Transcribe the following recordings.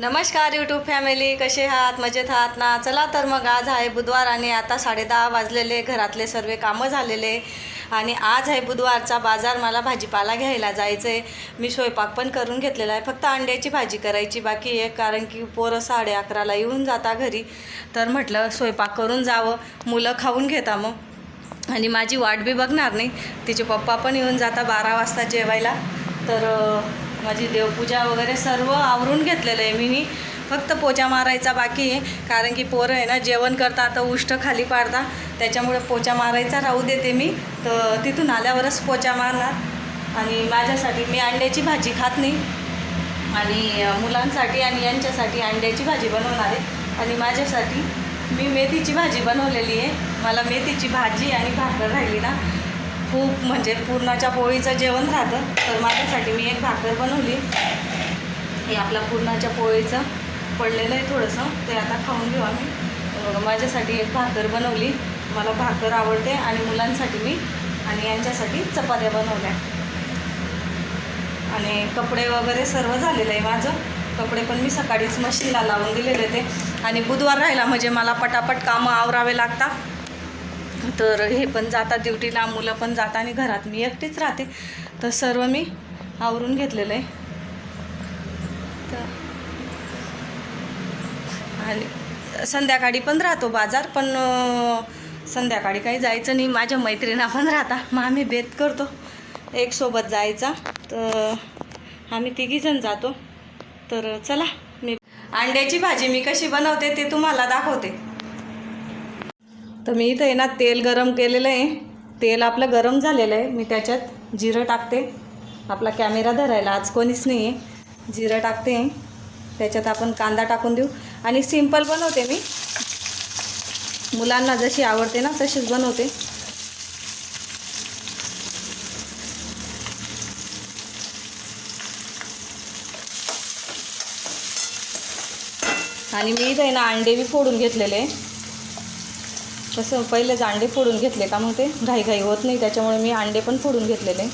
नमस्कार YouTube family कसे आहात? मजेत आहात ना? चला तर मग आज आहे बुधवार आणि आता साडेदहा वाजलेले घरातले सर्व कामं झालेले. आणि आज आहे बुधवारचा बाजार मला भाजीपाला घ्यायला जायचं आहे मी स्वयंपाक पण करून घेतलेला आहे. फक्त अंड्याची भाजी करायची बाकी आहे कारण की पोरं साडे अकराला येऊन जाता घरी. तर म्हटलं स्वयंपाक करून जावं. मुलं खाऊन घेता मग. आणि माझी वाट बी बघणार नाही. तिचे पप्पा पण येऊन जाता बारा वाजता जेवायला. तर माझी देवपूजा वगैरे सर्व आवरून घेतलेलं आहे मी. फक्त पोचा मारायचा बाकी आहे. कारण की पोरं आहे ना जेवण करता आता उष्ट खाली पाडता. त्याच्यामुळे पोचा मारायचा राहू देते मी. तर तिथून आल्यावरच पोचा मारणार. आणि माझ्यासाठी मी अंड्याची भाजी खात नाही. आणि मुलांसाठी आणि यांच्यासाठी अंड्याची भाजी बनवणार आहे. आणि माझ्यासाठी मी मेथीची भाजी बनवलेली आहे. मला मेथीची भाजी आणि भाकर राहिली ना खूप म्हणजे पुरणाच्या पोळीचं जेवण राहतं. तर माझ्यासाठी मी एक भाकर बनवली. हे आपला पुरणाच्या पोळीचं पडलेलं आहे थोडंसं. ते आता खाऊन घेऊ आम्ही. माझ्यासाठी एक भाकर बनवली. मला भाकर आवडते आणि मुलांसाठी मी आणि यांच्यासाठी चपात्या बनवल्या. आणि कपडे वगैरे सर्व झालेलं आहे माझं. कपडे पण मी सकाळीच मशीनला लावून दिलेले ते आणि बुधवार राहिला म्हणजे मला पटापट कामं आवरावे लागतात. तर हे पण जातात ड्युटीला मुलं पण जातात आणि घरात मी एकटीच राहते. तर सर्व मी आवरून घेतलेलं आहे. तर आणि संध्याकाळी पण राहतो बाजार पण संध्याकाळी काही जायचं नाही. माझ्या मैत्रिणा पण राहता मग आम्ही बेत करतो. एक सोबत जायचा. तर आम्ही तिघीजण जातो. तर चला मी अंड्याची भाजी मी कशी बनवते ते तुम्हाला दाखवते. तर मी इथं आहे ना तेल गरम केलेलं आहे. तेल आपलं गरम झालेलं आहे. मी त्याच्यात जिरं टाकते. आपला कॅमेरा धरायला आज कोणीच नाही आहे. जिरं टाकते. त्याच्यात आपण कांदा टाकून देऊ. आणि सिंपल बनवते मी. मुलांना जशी आवडते ना तशीच बनवते. आणि मी इथं आहे ना अंडे बी फोडून घेतलेले आहे. कसं पहिलेच अंडे फोडून घेतले का मग ते घाईघाई होत नाही त्याच्यामुळे मी अंडे पण फोडून घेतलेले.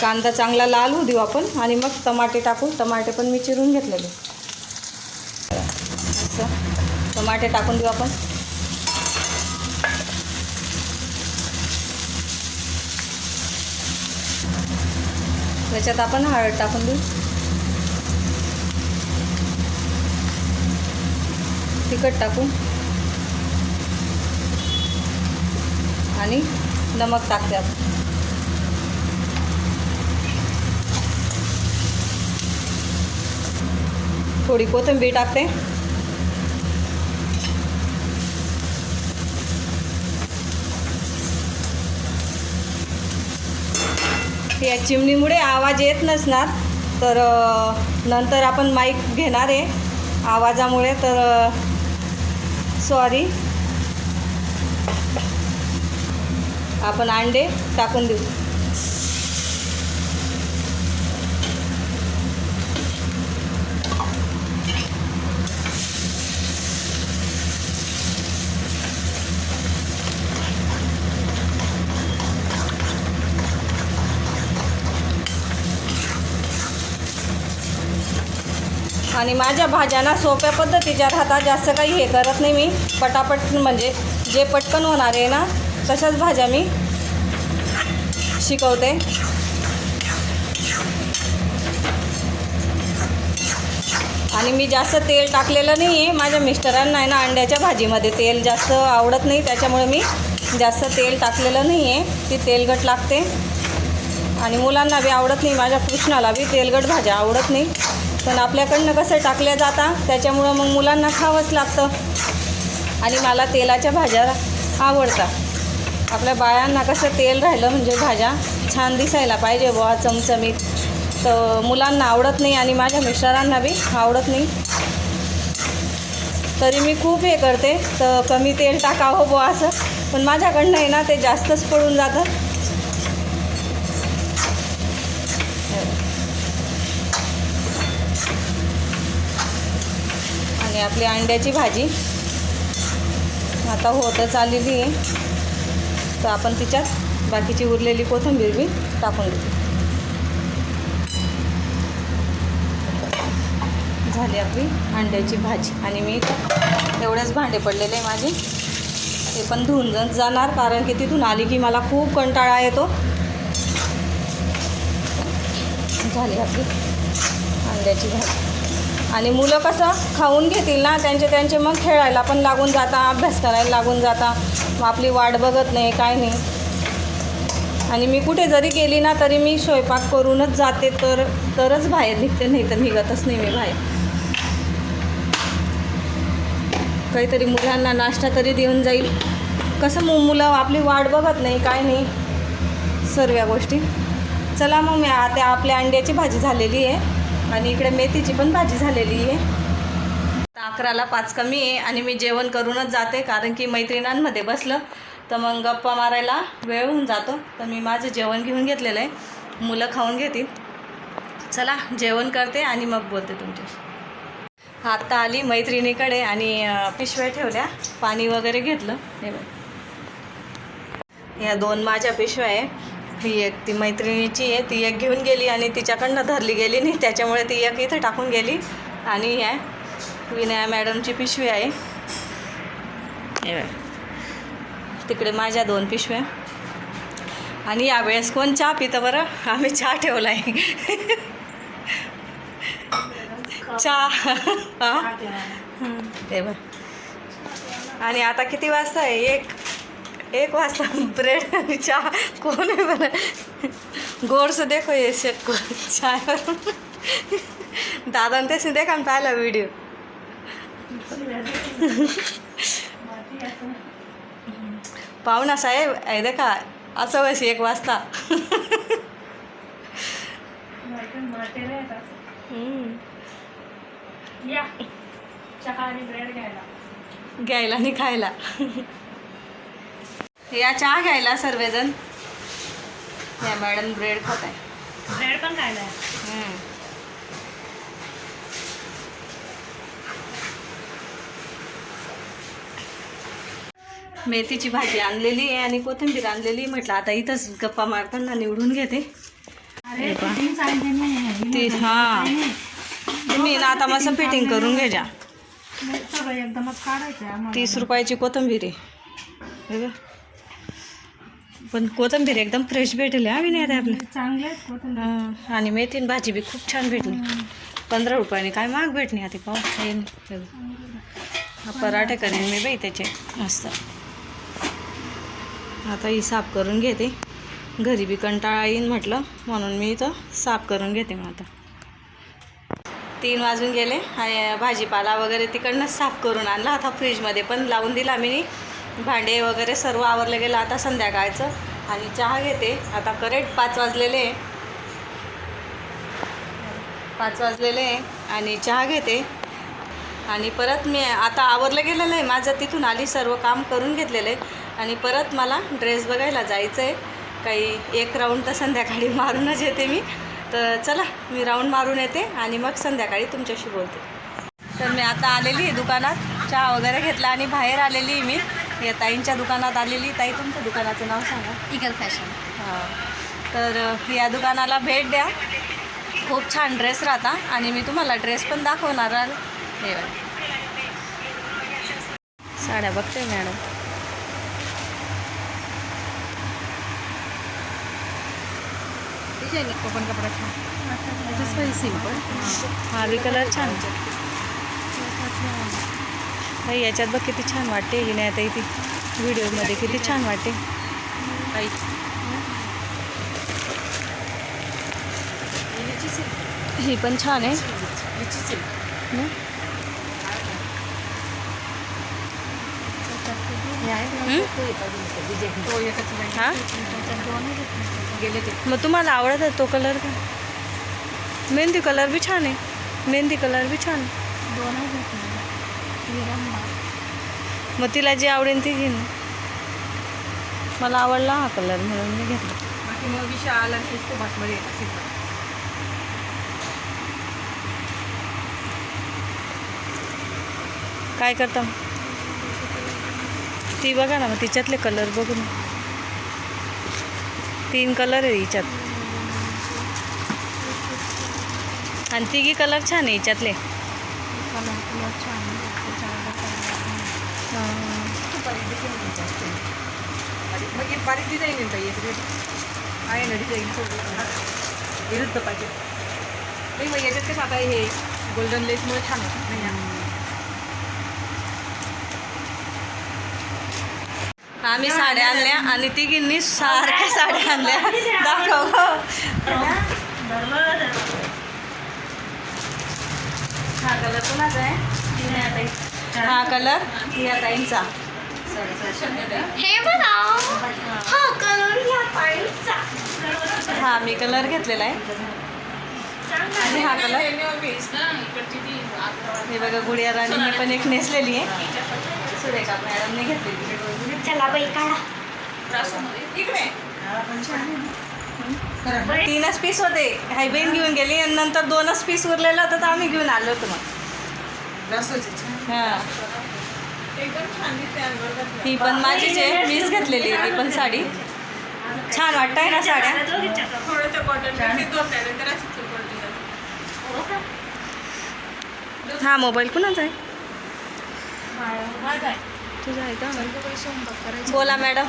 कांदा चांगला लाल होऊ देऊ आपण आणि मग टमाटे टाकू. टमाटे पण मी चिरून घेतलेले. असं. टमाटे टाकून देऊ आपण. त्याच्यात आपण हळद टाकून देऊ. तिखट टाकू आणि नमक टाकते आपण. थोडी कोथिंबीर टाकते. या चिमणीमुळे आवाज येत नसणार. तर नंतर आपण माईक घेणार आहे. आवाजामुळे तर सॉरी आपण अंडे टाकून देऊ. आणि माझ्या भाज्यांना सोप्या पद्धतीच्या राहतात. जास्त काही हे करत नाही मी. पटापट म्हणजे जे पटकन होणार आहे ना तशाच भाज्या मी शिकवते. आणि मी जास्त तेल टाकलेलं नाही आहे माझ्या मिस्टरांना आहे ना अंड्याच्या भाजीमध्ये तेल जास्त आवडत नाही. त्याच्यामुळे मी जास्त तेल टाकलेलं नाही आहे ती तेलगट लागते. आणि मुलांना बी आवडत नाही. माझ्या कृष्णाला बी तेलगट भाज्या आवडत नाही. पण आपल्याकडनं कसं टाकल्या जाता त्याच्यामुळं मग मुलांना खावंच लागतं. आणि मला तेलाच्या भाज्या आवडतात आपल्या बायांना कसं तेल राहिलं म्हणजे भाज्या छान दिसायला पाहिजे बुवा चमचमीत. तर मुलांना आवडत नाही आणि माझ्या मिस्टरांना बी आवडत नाही. तरी मी खूप हे करते तर कमी तेल टाकावं बुवा असं. पण माझ्याकडनं आहे ना ते जास्तच पडून जातं. आणि आपली अंड्याची भाजी. आता होतच आलेली आहे. तर आपण तिच्यात बाकीची उरलेली कोथिंबीर बी टाकून देऊ. झाली आपली अंड्याची भाजी. आणि मी एवढेच भांडे पडलेले आहे माझे. ते पण धुवून जाणार कारण की तिथून आली की मला खूप कंटाळा येतो. झाली आपली अंड्याची भाजी. आणि मुलं कसं खाऊन घेतील ना त्यांचे त्यांचे मग खेळायला पण लागून जाता अभ्यास करायला लागून जाता. मग आपली वाट बघत नाही काय नाही. आणि मी कुठे जरी गेली ना तरी मी स्वयंपाक करूनच जाते तर तरच बाहेर निघते नाही तर निघतच नाही मी बाहेर. काहीतरी मुलांना नाश्ता तरी देऊन जाईल. कसं मग मुलं आपली वाट बघत नाही काय नाही. सर्व गोष्टी. चला मग मी आता आपल्या अंड्याची भाजी झालेली आहे. आणि इकडे मेथीची पण भाजी झालेली आहे. अकराला पाच कमी आहे आणि मी जेवण करूनच जाते कारण की मैत्रिणांमध्ये बसलं. तर मग गप्पा मारायला वेळ होऊन जातो. तर मी माझं जेवण घेऊन घेतलेलं आहे. मुलं खाऊन घेतील. चला जेवण करते आणि मग बोलते तुमच्याशी. आत्ता आली मैत्रिणीकडे आणि पिशव्या ठेवल्या. पाणी वगैरे घेतलं. हे बघ. या दोन माझ्या पिशव्या आहे. ही एक ती मैत्रिणीची आहे ती एक घेऊन गेली आणि तिच्याकडनं धरली गेली नाही त्याच्यामुळे ती एक इथं टाकून गेली. आणि ही आहे विनया मॅडमची पिशवी आहे. तिकडे माझ्या दोन पिशव्या आणि यावेळेस कोण चहा पितं बरं? आम्ही चहा ठेवला आहे चहा हा? ते बघ. आणि आता किती वाजता आहे? एक एक वाजता ब्रेड आणि चहा. कोण आहे बरं? गोडसं देखो ये शेक चाय दादा तेच देखा ना पाहिला व्हिडिओ पाहुणा साहेब आहे देखा असं वशी एक वाजता. घ्यायला आणि खायला. या चहा घ्यायला सर्वजण. या मॅडम ब्रेड खात आहे ब्रेड पण खायला. मेथीची भाजी आणलेली आहे आणि कोथिंबीर आणलेली. म्हटलं आता इथंच गप्पा मारताना निवडून घेते. ती हां. तुम्ही ना आता मस्त फिटिंग करून घे जा सगळं एकदमच काढायचं आहे आम्हाला. तीस रुपयाची कोथिंबीर आहे. पण कोथिंबीर एकदम फ्रेश भेटेल हा विनय आपल्या चांगले आणि मेथीन भाजी बी खूप छान भेटली. पंधरा रुपयाने काय महाग भेटणे आता पाहू. हा पराठे करेन मी बाई त्याचे मस्त. आता ही साफ करून घेते. घरी बी कंटाळा येईन म्हटलं म्हणून मी इथं साफ करून घेते मग आता. तीन वाजून गेले आणि भाजीपाला वगैरे तिकडनंच साफ करून आणला. आता फ्रीजमध्ये पण लावून दिला मी. भांडे वगैरे सर्व आवरलं गेलं आता संध्याकाळचं. आणि चहा घेते. आता करेक्ट पाच वाजलेले पाच वाजलेले आहे आणि चहा घेते. आणि परत मी आता आवरलं गेलेलं आहे. माझं तिथून आली सर्व काम करून घेतलेलं आहे आणि परत मला ड्रेस बघायला जायचं आहे. काही एक राऊंड तर संध्याकाळी मारूनच येते मी. तर चला मी राऊंड मारून येते आणि मग संध्याकाळी तुमच्याशी बोलते. तर मी आता आलेली आहे दुकानात. चहा वगैरे घेतला आणि बाहेर आलेली आहे मी. या ताईंच्या दुकानात आलेली. ताई तुमच्या दुकानाचं नाव सांगा. इगल फॅशन हां. तर या दुकानाला भेट द्या. खूप छान ड्रेस राहता आणि मी तुम्हाला ड्रेस पण दाखवणार. हे. साड्या बघते मॅडम. कोकण कपडा छान. सिंपल हा. कलर छान. ताई याच्यात बघ किती छान वाटते की नाही आता इथे व्हिडिओमध्ये किती छान वाटते. ताई ही पण छान आहे. हां? मग तुम्हाला आवडत आहे तो कलर का? मेहंदी कलर बी छान आहे. मेहंदी कलर बी छान आहे. दोन मग तिला जी आवडेल ती घेईन मला आवडला हा कलर म्हणून मी घेतला. बाकी मग सुभाषमध्ये येतात सिंपल काय करता ती बघा ना मग तिच्यातले कलर बघून. तीन कलर आहे हिच्यात. आणि तिघी कलर छान आहे हिच्यातले. कलर कलर छान आहे. त्याच्यावर कलर मग हे बारीक डिझाईन आहे ताई याच्याकडे. आहे ना डिझाईन विरुद्ध पाहिजे नाही मग याच्यात कसं आता हे गोल्डन लेसमुळे छान होतं नाही आम्ही साड्या आणल्या आणि तिघींनी सारख्या साड्या आणल्या दाखव हा कलर कोणाचा आहे? हा कलर? या ताईंचा हे हा कलर हा मी कलर घेतलेला आहे. आणि हा कलर? हे बघा गुडिया राणीने पण एक नेसलेली आहे. सुरेखा मॅडमने घेतलेली चला बाई काढा. तीनच पीस होते. हायबीन घेऊन गेली आणि नंतर दोनच पीस उरलेलं होतं तर आम्ही घेऊन आलो होतो मग. हां. ही पण माझीच आहे मीच घेतलेली आहे ती पण साडी. छान वाटतंय ना साड्या? हा मोबाईल कुणाचा आहे. तुझा आहे का? बोला मॅडम.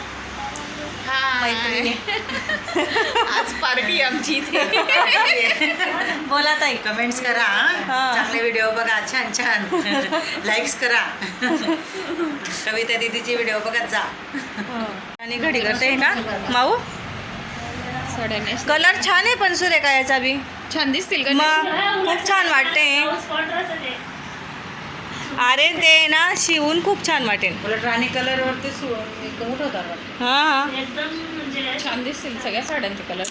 मैत्रिणी आज पार्टी आमची इथे. बोला ताई. कमेंट्स करा हा. चांगले व्हिडिओ बघा छान छान. लाईक्स करा. कविता दीदीची व्हिडिओ बघत जा. आणि घडी करते का? माऊ? कलर छान आहे पण सुरेखा याचा बी. छान दिसतील खूप छान वाटते अरे ते ना शिवून खूप छान वाटेल. उलट राणी कलर वरती सु- एकदम उठवतात वाटतं. हा हा. एकदम म्हणजे छान दिसतील सगळ्या साड्यांचे कलर.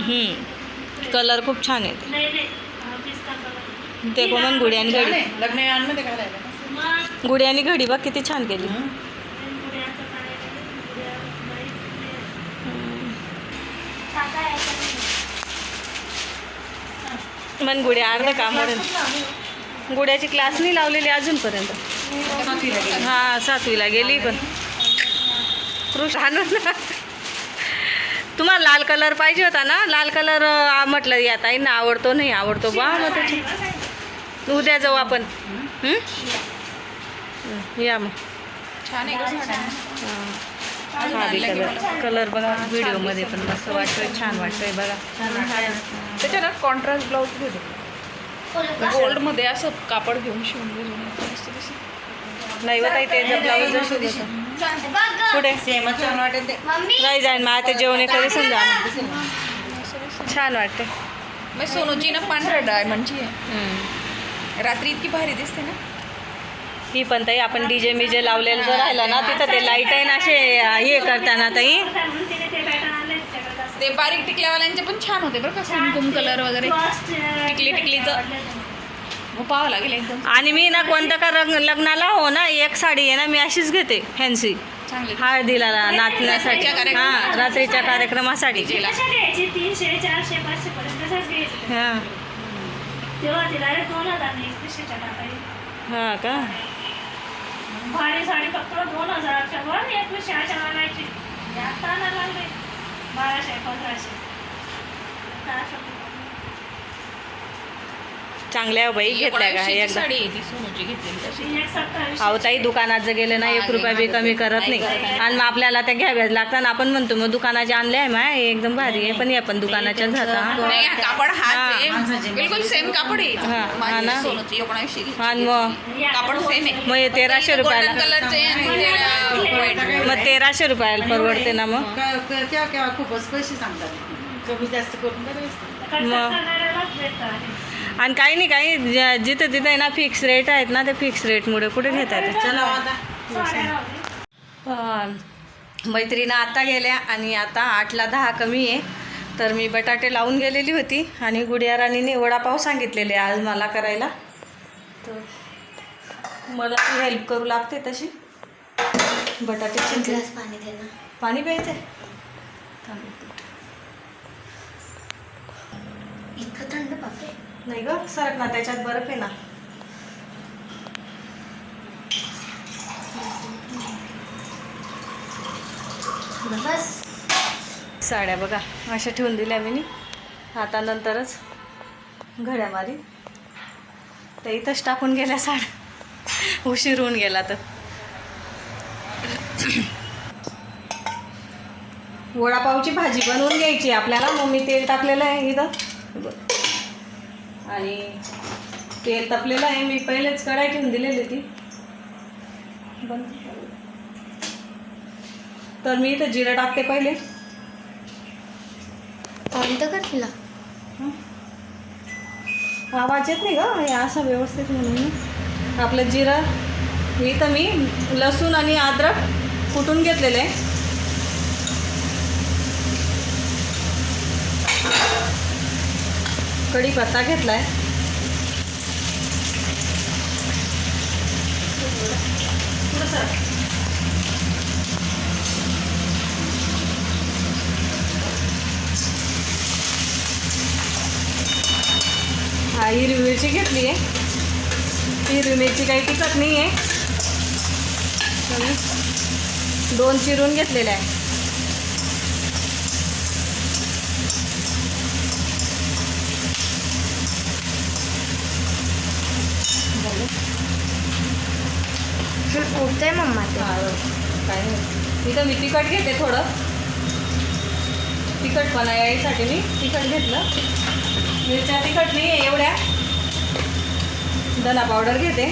हम्म. कलर खूप छान आहे नाही नाही. हा पिस्ता कलर. ते कोमन गुडी आणि छान घडी. लग्न यानमध्ये घालायला. मग गुडी आणि घडी बघ किती छान केली. मन गुड्या अर्ध काम गुड्याची क्लास नाही लावलेली अजूनपर्यंत. हा सातवीला गेली पण. कृष्ण आणून तुम्हाला लाल कलर पाहिजे होता ना? लाल कलर म्हटलं या ताईंना आवडतो नाही आवडतो बा मग त्याची. उद्या जाऊ आपण. या मग. छान आहे कलर कलर बघा व्हिडिओमध्ये पण मस्त वाटतोय छान वाटतोय बघा. त्याच्यानं कॉन्ट्रास्ट ब्लाऊज घेतो. गोल्डमध्ये असं कापड घेऊन शिवून दिसेल. नाही होता ते जर ब्लाऊज शिवत पुढे नाही जाईन. मग आता जेवणे कधी समजा. छान वाटते मग सोनूची ना पांढऱ्या डायमंडची आहे. रात्री इतकी भारी दिसते ना. ही पण ताई आपण डीजे मिजे लावलेलं जर राहिलं ना तिथं ते लाइट आहे ना असे हे करताना ताई. ते बारीक टिकल्यावाल्यांचे पण छान होते बरं का. कुमकुम कलर वगैरे. टिकली टिकलीचं पाहावं लागेल एकदम. आणि मी ना कोणतं का रंग लग्नाला हो ना एक साडी आहे ना मी अशीच घेते फॅन्सी चांगले. हळदीला नाचण्यासाठी. हां रात्रीच्या कार्यक्रमासाठी. कशा घ्यायची? तीनशे चारशे पाचशे पर्यंत कशाच घ्यायची. हां. तेव्हा तिला दोन हजार हां का? भारी साडी फक्त दोन हजारच्या वर एकवीसशे अशा मागायची आता आणायला लागले. बाराशे पंधराशे आता असं चांगल्या हो बाई घेतल्या का? एकदा. साडी आहे ती सोनूची घेतलेली तशी ती एक सत्तावीसशे अहो ताई दुकानात जर गेले ना एक रुपया बी कमी करत नाही आणि मग आपल्याला त्या घ्याव्याच लागतात आपण म्हणतो मग दुकानाचे आणले आहे माय हे एकदम भारी आहे पण हे पण दुकानाच्या जाता नाही हा कापड हाच. आहे. बिलकुल सेम कापड आहे. हा. हा माझी ना. सोनूची आणि मग? कापड सेम आहे. मग हे तेराशे रुपयाला. गोल्डन कलरचे आणि ते white. मग तेराशे रुपयाला परवडते ना मग? क- क- केव्हा केव्हा खूपच पैसे सांगतात. कमी जास्त करून मग. आहे. आणि काही नाही काही ज- जिथे तिथे आहे ना फिक्स रेट आहेत ना ते फिक्स रेटमुळे कुठे घेता येते चला. पण मैत्रिणी आता गेल्या आणि आता आठला दहा कमी आहे. तर मी बटाटे लावून गेलेली होती आणि गुडिया राणीने वडापाव सांगितलेले आज मला करायला. तर मला ती हेल्प करू लागते तशी. बटाटे पाणी दे ना. पाणी प्यायचं इतकं थंड बापरे नाही ग सरक ना त्याच्यात बर्फ आहे ना. बस. साड्या बघा अशा ठेवून दिल्या मी आता नंतरच घड्यामारी. तर इथंच टाकून गेल्या साड्या. उशीर होऊन गेला तर. वडापावची भाजी बनवून घ्यायची आपल्याला. मग मी तेल टाकलेलं आहे इथं. आणि तेल तपलेलं आहे मी पहिलेच कढाई ठेवून दिलेली ती बंद. तर मी इथं जिरं टाकते पहिले. कोणतं कर तिला. आवाज येत नाही ग हे असं व्यवस्थित म्हणून. आपलं जिरं तर मी लसूण आणि अद्रक कुटून घेतलेलं आहे. कढीपत्ता घेतला आहे हा हिरवी मिरची घेतली आहे. हिरवी मिरची काही तिखट नाही आहे दोन चिरून घेतलेल्या आहे उठतंय मम्मा ते. हो. काय नाही. तर मी तिखट घेते थोडं. तिखटपणा यायसाठी मी तिखट घेतलं. मिरच्या तिखट नाही आहे एवढ्या. धना पावडर घेते.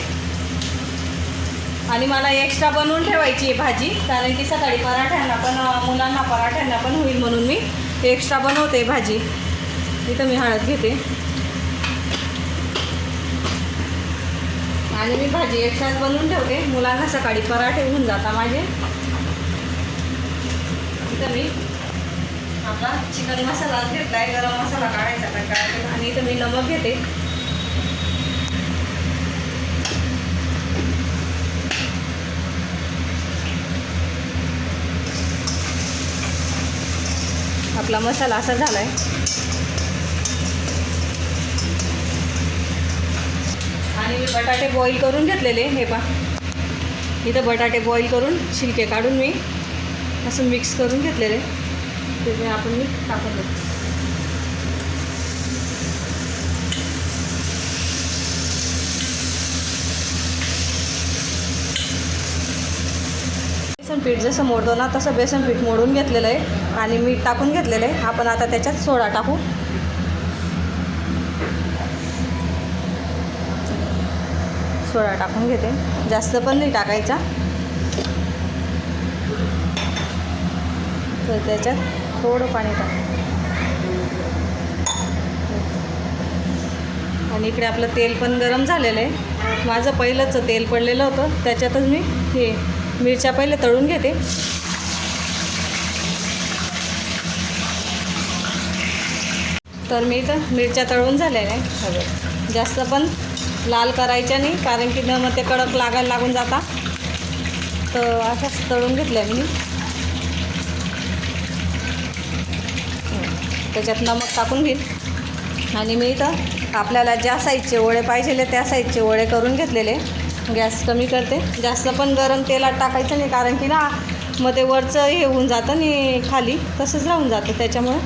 आणि मला एक्स्ट्रा बनवून ठेवायची आहे भाजी कारण की सकाळी पराठ्यांना पण मुलांना पराठ्यांना पण होईल म्हणून मी एक्स्ट्रा बनवते भाजी. इथं मी हळद घेते. आणि मी भाजी एकसाच बनवून ठेवते. मुलांना सकाळी पराठे होऊन जाता माझे. इथं मी आपला चिकन मसाला घेतला आहे गरम मसाला काढायचा काय काढायचा आणि इथं मी नमक घेते. आपला मसाला असा झाला आहे आणि मी बटाटे बॉईल करून घेतलेले हे पा इथं बटाटे बॉईल करून छिलके काढून मी असं मिक्स करून घेतलेले. ते आपण मी टाकून घेतो बेसन पीठ जसं मोडतो ना तसं बेसन पीठ मोडून घेतलेलं आहे. आणि मीठ टाकून घेतलेलं आहे. आपण आता त्याच्यात सोडा टाकू. सोडा टाकून घेते. जास्त पण नाही टाकायचा. तर त्याच्यात थोडं पाणी टाक. आणि इकडे आपलं तेल पण गरम झालेलं आहे. माझं पहिलंच तेल पडलेलं होतं. त्याच्यातच मी हे मिरच्या पहिले तळून घेते. तर मी तर मिरच्या तळून झालेल्या आहे. हवे जास्त पण लाल करायच्या नाही कारण की न मग ते कडक लागायला लागून जाता. तर असंच तळून घेतल्या मी. त्याच्यात नमक टाकून घेईन. आणि मी इथं आपल्याला ज्या साईजचे वडे पाहिजेले त्या साईजचे वडे करून घेतलेले. गॅस कमी करते. जास्त पण गरम तेलात टाकायचं नाही कारण की ना मग ते वरचं हे होऊन जातं आणि खाली तसंच राहून जातं. त्याच्यामुळे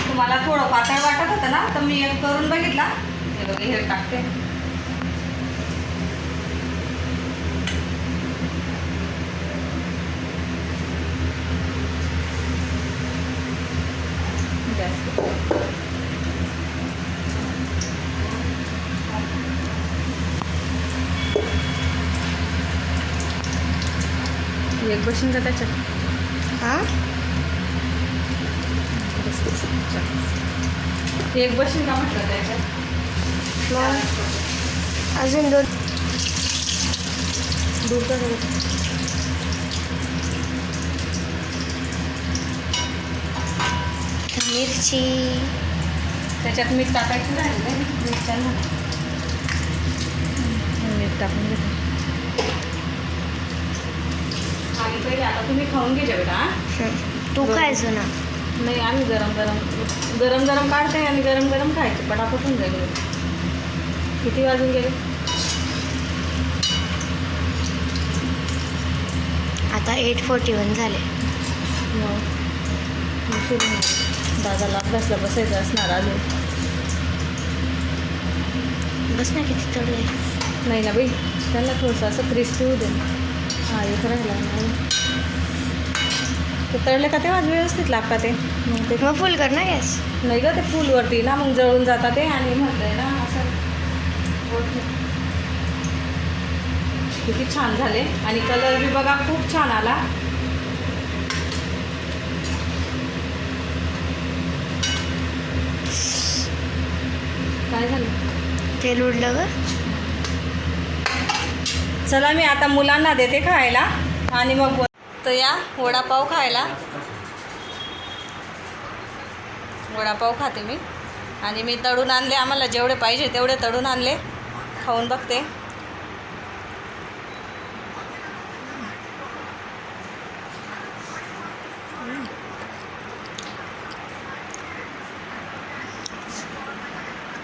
तुम्हाला थोडं झाला तर मी एक करून बघितला. हे बघा हे टाकते. एक बसून जाता चक्क एक बशीन का म्हटलं त्याच्यात? अजून दोन. कर. मिरची. त्याच्यात मीठ टाकायचं राहिलं मिरच्यांना मीठ टाकून घेते. आणि पहिले आता तुम्ही खाऊन घ्यायचे बेटा. तू खायचं ना नाही आम्ही गरम गरम गरम गरम काढते आणि गरम गरम खायचे पटापट होऊन जाईल. किती वाजून गेले? एट फोर्टी वन झाले. होईल. दादाला अभ्यासला बसायचं असणार अजून बस ना किती तड आहे. नाही ना बाई त्यांना थोडंसं असं क्रिस्पी होऊ दे. हां एक राहिला नाही ते तळले का तेव्हाच व्यवस्थित लागतात ते. मग ते मग फुल कर ना गॅस. नाही ग ते फुलवरती ना मग जळून जातात ते आणि म्हटलंय ना असं. किती छान झाले. आणि कलर बी बघा खूप छान आला. काय झालं? तेल उडलं ग. चला मी आता मुलांना देते खायला. आणि मग तर या वडापाव खायला. वडापाव खाते मी. आणि मी तळून आणले आम्हाला जेवढे पाहिजे तेवढे तळून आणले. खाऊन बघते.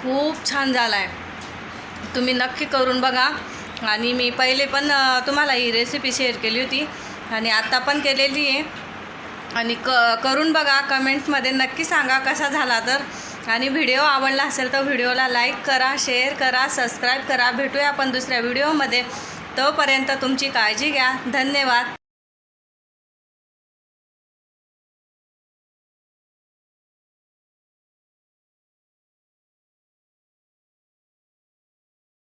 खूप छान झाला आहे तुम्ही नक्की करून बघा. आणि मी पहिले पण तुम्हाला ही रेसिपी शेअर केली होती. आणि आत्ता पण केलेली आहे. आणि क करून बघा कमेंट्समध्ये नक्की सांगा कसा झाला तर. आणि व्हिडिओ आवडला असेल तर व्हिडिओला लाईक करा शेअर करा सबस्क्राईब करा. भेटूया आपण दुसऱ्या व्हिडिओमध्ये. तोपर्यंत तुमची काळजी घ्या. धन्यवाद.